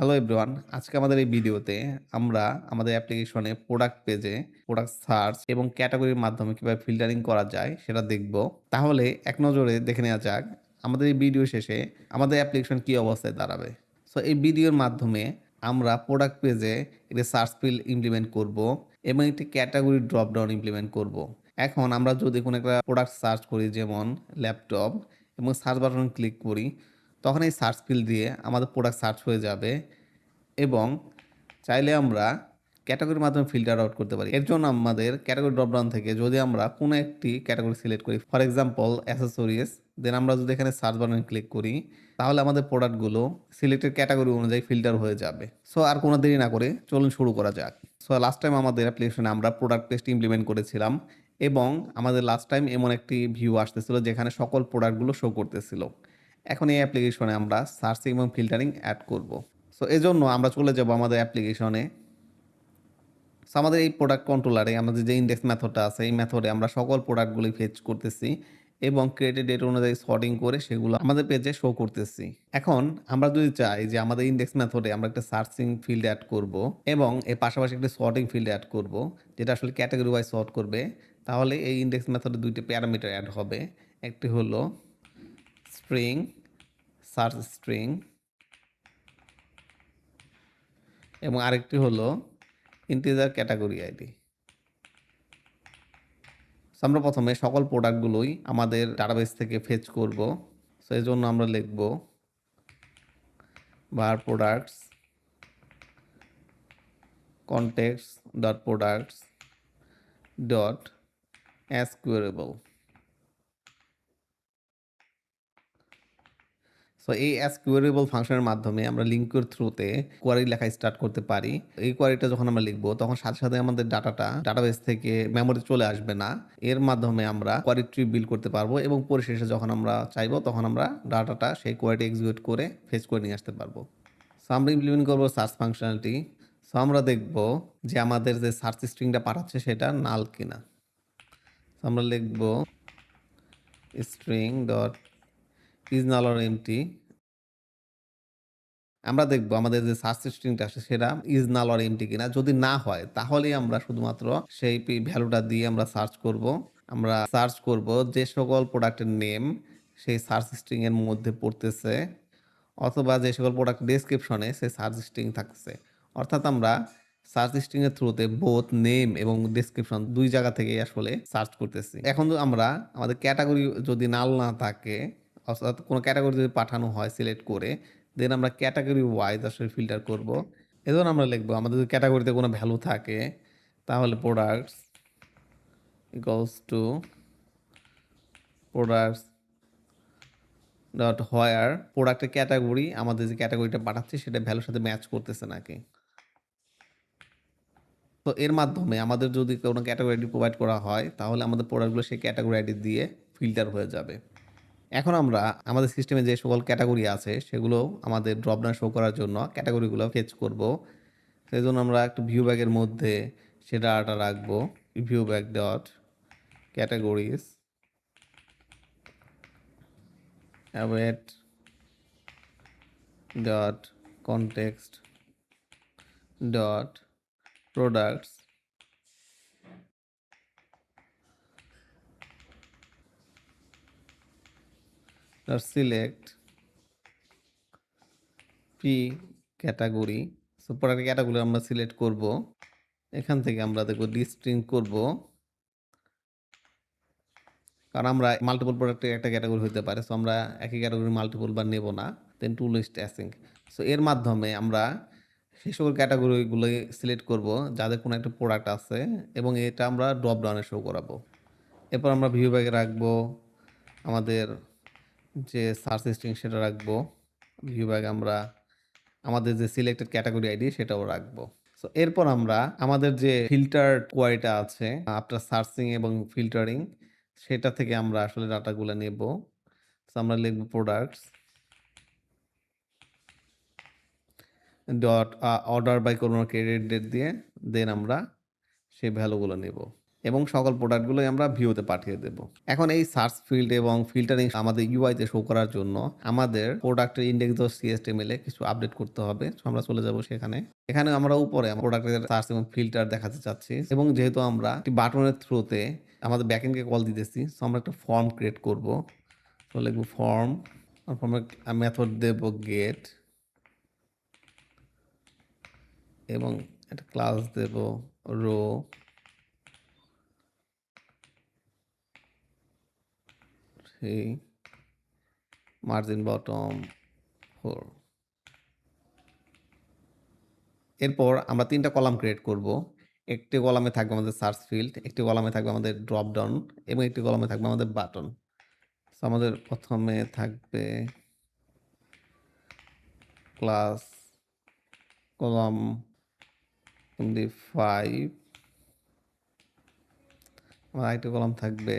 Hello everyone আজকে আমাদের এই ভিডিওতে আমরা আমাদের অ্যাপ্লিকেশনে প্রোডাক্ট পেজে প্রোডাক্ট সার্চ এবং ক্যাটাগরির মাধ্যমে কীভাবে ফিল্টারিং করা যায় সেটা দেখব। তাহলে এক নজরে দেখে নেওয়া যাক আমাদের এই ভিডিও শেষে আমাদের অ্যাপ্লিকেশন কী অবস্থায় দাঁড়াবে। সো এই ভিডিওর মাধ্যমে আমরা প্রোডাক্ট পেজে একটি সার্চ ফিল ইমপ্লিমেন্ট করব এবং একটি ক্যাটাগরি ড্রপডাউন ইমপ্লিমেন্ট করব। এখন আমরা যদি কোনো একটা প্রোডাক্ট সার্চ করি, যেমন ল্যাপটপ এবং সার্চ বাটন ক্লিক করি তখন এই সার্চ ফিল দিয়ে আমাদের প্রোডাক্ট সার্চ হয়ে যাবে এবং চাইলে আমরা ক্যাটাগরির মাধ্যমে ফিল্টার আউট করতে পারি। এর জন্য আমাদের ক্যাটাগরি ড্রপডাউন থেকে যদি আমরা কোনো একটি ক্যাটাগরি সিলেক্ট করি ফর এক্সাম্পল অ্যাসেসরিজ দেন আমরা যদি এখানে সার্চ বাটনে ক্লিক করি, তাহলে আমাদের প্রোডাক্টগুলো সিলেক্টেড ক্যাটাগরি অনুযায়ী ফিল্টার হয়ে যাবে। সো আর কোনো দেরি না করে চলুন শুরু করা যাক। সো লাস্ট টাইম আমাদের অ্যাপ্লিকেশনে আমরা প্রোডাক্ট টেস্ট ইমপ্লিমেন্ট করেছিলাম এবং আমাদের লাস্ট টাইম এমন একটি ভিউ আসতেছিল যেখানে সকল প্রোডাক্টগুলো শো করতেছিল। এখন এই অ্যাপ্লিকেশনে আমরা সার্চিং এবং ফিল্টারিং অ্যাড করব। সো এই জন্য আমরা চলে যাব আমাদের অ্যাপ্লিকেশনে সো আমাদের এই প্রোডাক্ট কন্ট্রোলারে আমাদের যে ইন্ডেক্স মেথডটা আছে, এই মেথডে আমরা সকল প্রোডাক্টগুলি ফেচ করতেছি এবং ক্রেডিট ডেট অনুযায়ী সর্টিং করে সেগুলো আমাদের পেজে শো করতেছি। এখন আমরা যদি চাই যে আমাদের ইন্ডেক্স মেথডে আমরা একটা সার্চিং ফিল্ড অ্যাড করব এবং এর পাশাপাশি একটা সর্টিং ফিল্ড অ্যাড করব, যেটা আসলে ক্যাটাগরি ওয়াইজ সর্ট করবে, তাহলে এই ইন্ডেক্স মেথডে দুইটি প্যারামিটার অ্যাড হবে। একটি হলো স্প্রিং সার্চ স্ট্রিং এবং আরেকটি হলো ইন্টিজার ক্যাটাগরি আইডি আমরা প্রথমে সকল প্রোডাক্টগুলোই আমাদের ডাটাবেস থেকে ফেচ করব। সো এই জন্য আমরা লিখব var products contacts dot products dot as queryable so এই অ্যাস কিউরেবল ফাংশনের মাধ্যমে আমরা লিঙ্কের থ্রুতে কোয়ারি লেখা স্টার্ট করতে পারি। এই কোয়ারিটা যখন আমরা লিখব, তখন সাথে সাথে আমাদের ডাটাটা ডাটাবেস থেকে মেমোরি চলে আসবে না। এর মাধ্যমে আমরা কোয়ারি ট্রি বিল করতে পারব এবং পরিশেষে যখন আমরা চাইব, তখন আমরা ডাটাটা সেই কোয়ারিটি এক্সিকিউট করে ফেস করে নিয়ে আসতে পারব। সো আমরা ইমপ্লিমেন্ট করব সার্চ ফাংশনালিটি সো আমরা দেখব যে আমাদের যে সার্চ স্ট্রিংটা পাঠাচ্ছে, সেটা নাল কিনা। সো আমরা লিখব string dot is null or empty আমরা দেখব আমাদের যে সার্চ স্ট্রিংটা আছে, সেটা ইজ নাল অর এমটি কিনা। যদি না হয়, তাহলেই আমরা শুধুমাত্র সেই ভ্যালুটা দিয়ে আমরা সার্চ করব। আমরা সার্চ করব যে সকল প্রোডাক্টের নেম সেই সার্চ স্ট্রিং এর মধ্যে পড়তেছে, অথবা যে সকল প্রোডাক্ট ডেসক্রিপশনে সেই সার্চ স্ট্রিং থাকছে অর্থাৎ আমরা সার্চ স্ট্রিং এর থ্রুতে বোথ নেম এবং ডেসক্রিপশন দুই জায়গা থেকে আসলে সার্চ করতেছি। এখন আমরা আমাদের ক্যাটাগরি যদি নাল না থাকে, অর্থাৎ কোনো ক্যাটাগরি যদি পাঠানো হয় সিলেক্ট করে দেন আমরা ক্যাটাগরি ওয়াইজ আসলে ফিল্টার করব। এজন্য আমরা লিখব, আমাদের যদি ক্যাটাগরিতে কোনো ভ্যালু থাকে, তাহলে products equals to products dot where প্রোডাক্টের ক্যাটাগরি আমাদের যে ক্যাটাগরিটা পাঠাচ্ছে, সেটা ভ্যালুর সাথে ম্যাচ করতেছে নাকি? তো এর মাধ্যমে আমাদের যদি কোনো ক্যাটাগরি আইডি প্রোভাইড করা হয়, তাহলে আমাদের প্রোডাক্টগুলো সেই ক্যাটাগরি আইডি দিয়ে ফিল্টার হয়ে যাবে। এখন আমরা আমাদের সিস্টেমে যে সকল ক্যাটাগরি আছে, সেগুলো আমাদের ড্রপডাউন শো করার জন্য ক্যাটাগরিগুলো ফেচ করব। সেই জন্য আমরা একটু ভিউ ব্যাগের মধ্যে সে ডাটা রাখব। View bag dot categories await dot context dot products dot select p category so product category আমরা সিলেক্ট করব। এখান থেকে আমরা দেখব ডিস্ট্রিং করব। কারণ আমরা মাল্টিপল প্রোডাক্টের একটা ক্যাটাগরি হতে পারে। সো আমরা একই ক্যাটাগরি মাল্টিপল বার নেব না। Then to list async so এর মাধ্যমে আমরা সেই সকল ক্যাটাগরিগুলো সিলেক্ট করব, যাদের কোনো একটা প্রোডাক্ট আছে, এবং এটা আমরা ড্রপ ডাউনে শো করাবো। এরপর আমরা ভিউ ব্যাগে রাখব। আমাদের যে সার্চ স্ট্রিং সেটা রাখব। ভিউ ব্যাগ আমরা, আমাদের যে সিলেক্টেড ক্যাটাগরি আইডি সেটাও রাখব। সো এরপর আমরা আমাদের যে ফিল্টার কোয়ারিটা আছে, আফটার সার্চিং এবং ফিল্টারিং, সেটা থেকে আমরা আসলে ডাটাগুলো নেব। সো আমরা লিখব প্রোডাক্টস ডট অর্ডার বাই কোনো ক্রেডিট ডেট দিয়ে দেন আমরা সেই ভ্যালুগুলো নেব। এবং সকল প্রোডাক্টগুলোই আমরা ভিউতে পাঠিয়ে দেব। এখন এই সার্চ ফিল্ড এবং ফিল্টারিং আমাদের ইউআইতে শো করার জন্য আমাদের প্রোডাক্টের ইন্ডেক্স দশ সিএসটিএমএল এ কিছু আপডেট করতে হবে। আমরা চলে যাব সেখানে। এখানে আমরা উপরে প্রোডাক্টের সার্চ এবং ফিল্টার দেখাতে চাচ্ছি এবং যেহেতু আমরা একটি বাটনের থ্রুতে আমাদের ব্যাকএন্ডকে কল দিতেছি সো আমরা একটা ফর্ম ক্রিয়েট করব। তো লিখব ফর্ম ফর্মে মেথড দেব গেট এবং একটা ক্লাস দেব row three margin bottom four. এরপর আমরা তিনটা কলাম ক্রিয়েট করব। একটি কলামে থাকবে আমাদের সার্চ ফিল্ড, একটি কলামে থাকবে আমাদের ড্রপ ডাউন, এবং একটি কলামে থাকবে আমাদের বাটন। সো আমাদের প্রথমে থাকবে ক্লাস কলাম ফাইভ আরেকটি কলাম থাকবে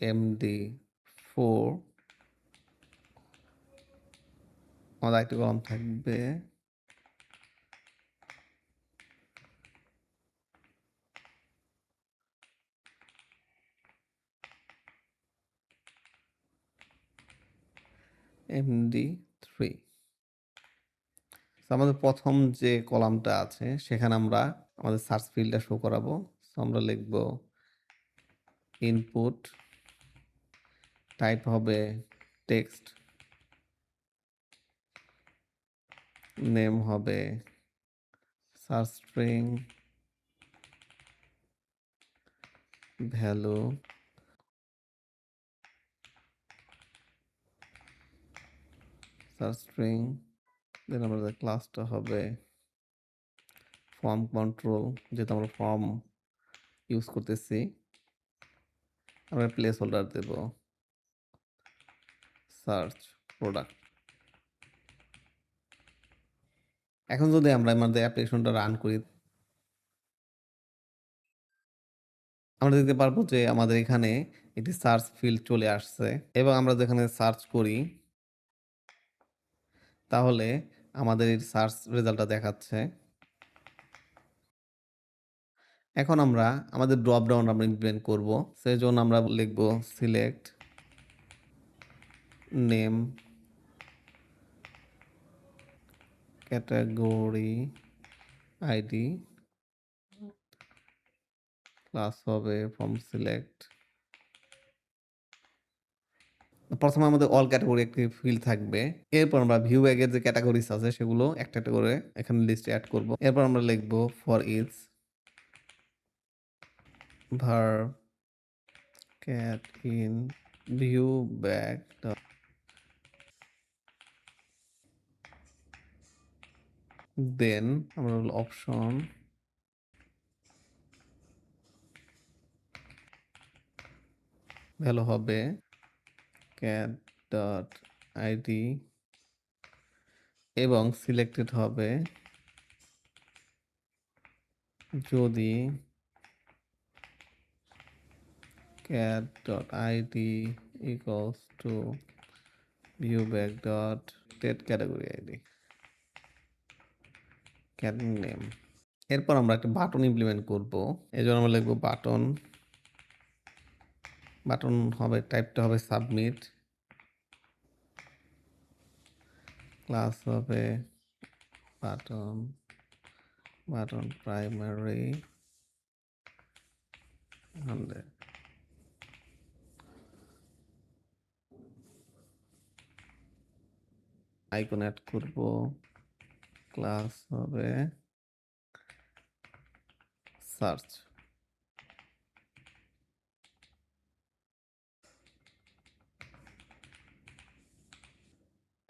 এমডি ফোর আমাদের আরেকটি কলাম থাকবে। এমডি থ্রি আমাদের প্রথম যে কলামটা আছে, সেখানে আমরা আমাদের সার্চ ফিল্ডটা শো করাবো। আমরা লিখব ইনপুট টাইপ হবে টেক্সট নেম হবে search string value search string then আমাদের ক্লাসটা হবে ফর্ম কন্ট্রোল যেহেতু আমরা ফর্ম ইউজ করতেছি। আমরা প্লেস হোল্ডার দেব। সার্চ প্রোডাক্ট এখন যদি আমরা আমাদের অ্যাপ্লিকেশনটা রান করি আমরা দেখতে পারব যে আমাদের এখানে একটি সার্চ ফিল্ড চলে আসছে এবং আমরা যেখানে সার্চ করি তাহলে আমাদের সার্চ রেজাল্টটা দেখাচ্ছে। এখন আমরা আমাদের ড্রপ ডাউন আমরা ইমপ্লিমেন্ট করব। সেই জন্য আমরা লিখব select name category ID class হবে ফ্রম সিলেক্ট প্রথমে আমাদের অল ক্যাটাগরি একটি ফিল্ড থাকবে। এরপর আমরা ভিউ ব্যাগের যে ক্যাটাগরিজ আছে সেগুলো একটা একটা করে এখানে লিস্টে অ্যাড করব। এরপর আমরা লিখব for each var cat in view bag then আমরা অপশন ভ্যালু হবে cat dot id এবং সিলেক্টেড হবে যদি cat dot id equals to viewback dot state category id cat name. এরপর আমরা একটা বাটন ইমপ্লিমেন্ট করব। এই জন্য আমরা লিখব বাটন বাটন হবে টাইপটা হবে সাবমিট ক্লাস হবে button button primary hundred icon add করব ক্লাস হবে সার্চ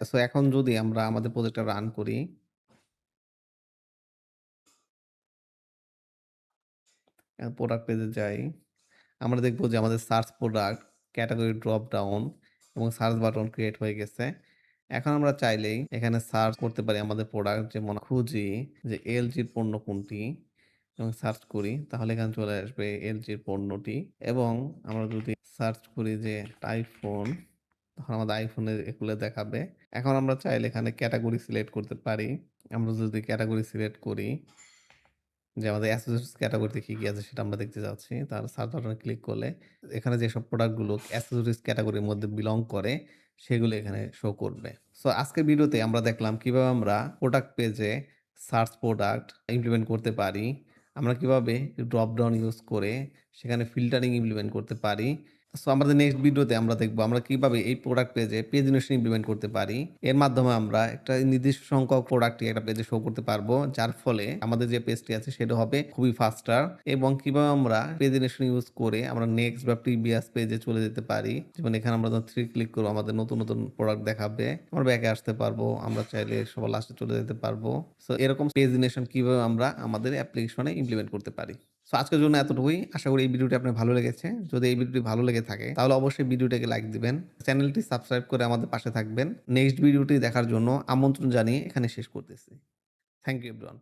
সো এখন যদি আমরা আমাদের প্রজেক্টটা রান করি প্রোডাক্ট পেজে যাই, আমরা দেখব যে আমাদের search product category drop down এবং সার্চ বাটন ক্রিয়েট হয়ে গেছে। এখন আমরা চাইলেই এখানে সার্চ করতে পারি আমাদের প্রোডাক্ট যেমন খুঁজি, যে এলজির পণ্য কোনটি এবং সার্চ করি, তাহলে এখানে চলে আসবে এলজির পণ্যটি এবং আমরা যদি সার্চ করি যে আইফোন তখন আমাদের আইফোনের এগুলো দেখাবে। এখন আমরা চাইলে এখানে ক্যাটাগরি সিলেক্ট করতে পারি। আমরা যদি ক্যাটাগরি সিলেক্ট করি যে আমাদের accessories ক্যাটাগরিতে কী কী আছে সেটা আমরা দেখতে যাচ্ছি তার সার্চ বাটনে ক্লিক করলে এখানে যেসব প্রোডাক্টগুলো accessories ক্যাটাগরির মধ্যে বিলং করে সেগুলো এখানে শো করবে। সো আজকের ভিডিওতে আমরা দেখলাম কীভাবে আমরা প্রোডাক্ট পেজে সার্চ প্রোডাক্ট ইমপ্লিমেন্ট করতে পারি। আমরা কীভাবে ড্রপ ডাউন ইউজ করে সেখানে ফিল্টারিং ইমপ্লিমেন্ট করতে পারি। সো আমাদের নেক্সট ভিডিওতে আমরা দেখব আমরা কীভাবে এই প্রোডাক্ট পেজে পেজ জেনারেশন ইমপ্লিমেন্ট করতে পারি। এর মাধ্যমে আমরা একটা নির্দিষ্ট সংখ্যক প্রোডাক্টই একটা পেজে শো করতে পারব। যার ফলে আমাদের যে পেজটি আছে সেটা হবে খুবই ফাস্টার এবং কীভাবে আমরা পেজ জেনারেশন ইউজ করে আমরা নেক্সট বা প্রিভিয়াস পেজে চলে যেতে পারি। যেমন এখানে আমরা যখন 3 ক্লিক করব আমাদের নতুন, নতুন প্রোডাক্ট দেখাবে। আমরা ব্যাকে আসতে পারব। আমরা চাইলে সবার লাস্টে চলে যেতে পারব। সো এরকম পেজ জেনারেশন কীভাবে আমরা আমাদের অ্যাপ্লিকেশনে ইমপ্লিমেন্ট করতে পারি। সো আজকের জন্য এতটুকুই। আশা করি এই ভিডিওটি আপনার ভালো লেগেছে। যদি এই ভিডিওটি ভালো লেগে থাকে, তাহলে অবশ্যই ভিডিওটাকে লাইক দিবেন। চ্যানেলটি সাবস্ক্রাইব করে আমাদের পাশে থাকবেন। নেক্সট ভিডিওটি দেখার জন্য আমন্ত্রণ জানিয়ে এখানে শেষ করতেছি। Thank you everyone.